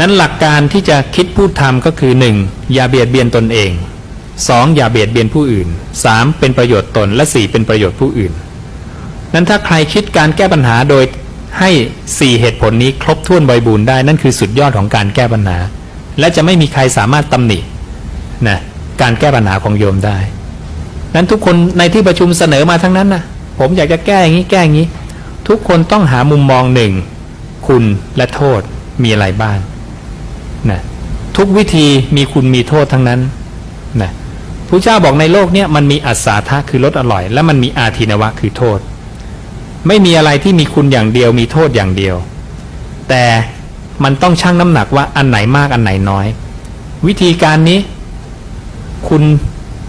นั้นหลักการที่จะคิดพูดทำก็คือ 1. อย่าเบียดเบียนตนเอง 2. อย่าเบียดเบียนผู้อื่น 3. เป็นประโยชน์ตนและ 4. เป็นประโยชน์ผู้อื่น นั้นถ้าใครคิดการแก้ปัญหาโดยให้ 4 เหตุผลนี้ครบถ้วนบริบูรณ์ได้นั่นคือสุดยอดของการแก้ปัญหา และจะไม่มีใครสามารถตำหนินะการแก้ปัญหาของโยมได้ นั้นทุกคนในที่ประชุมเสนอมาทั้งนั้นนะผมอยากจะแก้อย่างนี้แก้อย่างนี้ ทุกคนต้องหามุมมองหนึ่งคุณและโทษมีอะไรบ้าง นะทุกวิธีมีคุณมีโทษทั้งนั้นนะพระเจ้าบอกในโลกเนี้ยมันมีอัศาทะคือรสอร่อย และมันมีอาทินวะคือโทษ ไม่มีอะไรที่มีคุณอย่างเดียวมีโทษอย่างเดียว แต่มันต้องชั่งน้ำหนักว่าอันไหนมากอันไหนน้อย วิธีการนี้ คุณ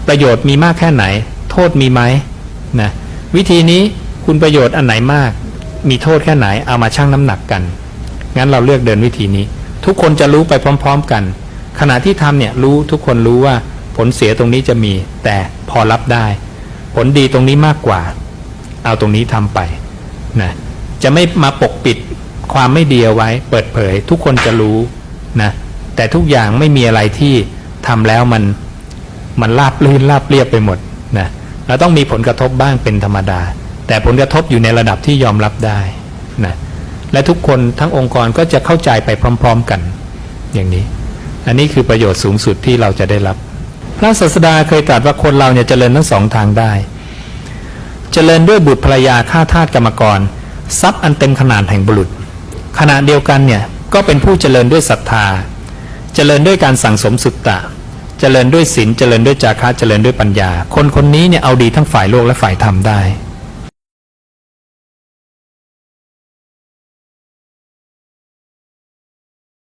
ประโยชน์มีมากแค่ไหน โทษมีไหมนะวิธีนี้คุณประโยชน์อันไหนมาก มีโทษแค่ไหนเอามาชั่งน้ำหนักกัน งั้นเราเลือกเดินวิธีนี้ ทุกคนจะรู้ไปพร้อม ๆ กัน ขณะที่ทำเนี่ยรู้ทุกคนรู้ว่าผลเสียตรงนี้จะมี แต่พอรับได้ ผลดีตรงนี้มากกว่า เอาตรงนี้ทำไปนะจะไม่มาปกปิดความไม่ดีเอาไว้ เปิดเผย ทุกคนจะรู้นะแต่ทุกอย่างไม่มีอะไรที่ทำแล้วมันมันราบลื่นราบเรียบไปหมดนะเราต้องมีผลกระทบบ้างเป็นธรรมดา แต่ผลกระทบอยู่ในระดับที่ยอมรับได้นะ และทุกคนทั้งองค์กรก็จะเข้าใจไปพร้อม ๆกัน อย่างนี้ อันนี้คือประโยชน์สูงสุดที่เราจะได้รับ พระศาสดาเคยตรัสว่าคนเราเนี่ยเจริญทั้งสองทางได้เจริญด้วยบุตรภรรยาข้าทาสกรรมกร ทรัพย์อันเต็มขนาดแห่งบุรุษขณะเดียวกันเนี่ยก็เป็นผู้เจริญด้วยศรัทธา เจริญด้วยการสั่งสมสุตตะ เจริญด้วยศีลเจริญด้วยจาคะเจริญด้วยปัญญา คนคนนี้เนี่ยเอาดีทั้งฝ่ายโลกและฝ่ายธรรมได้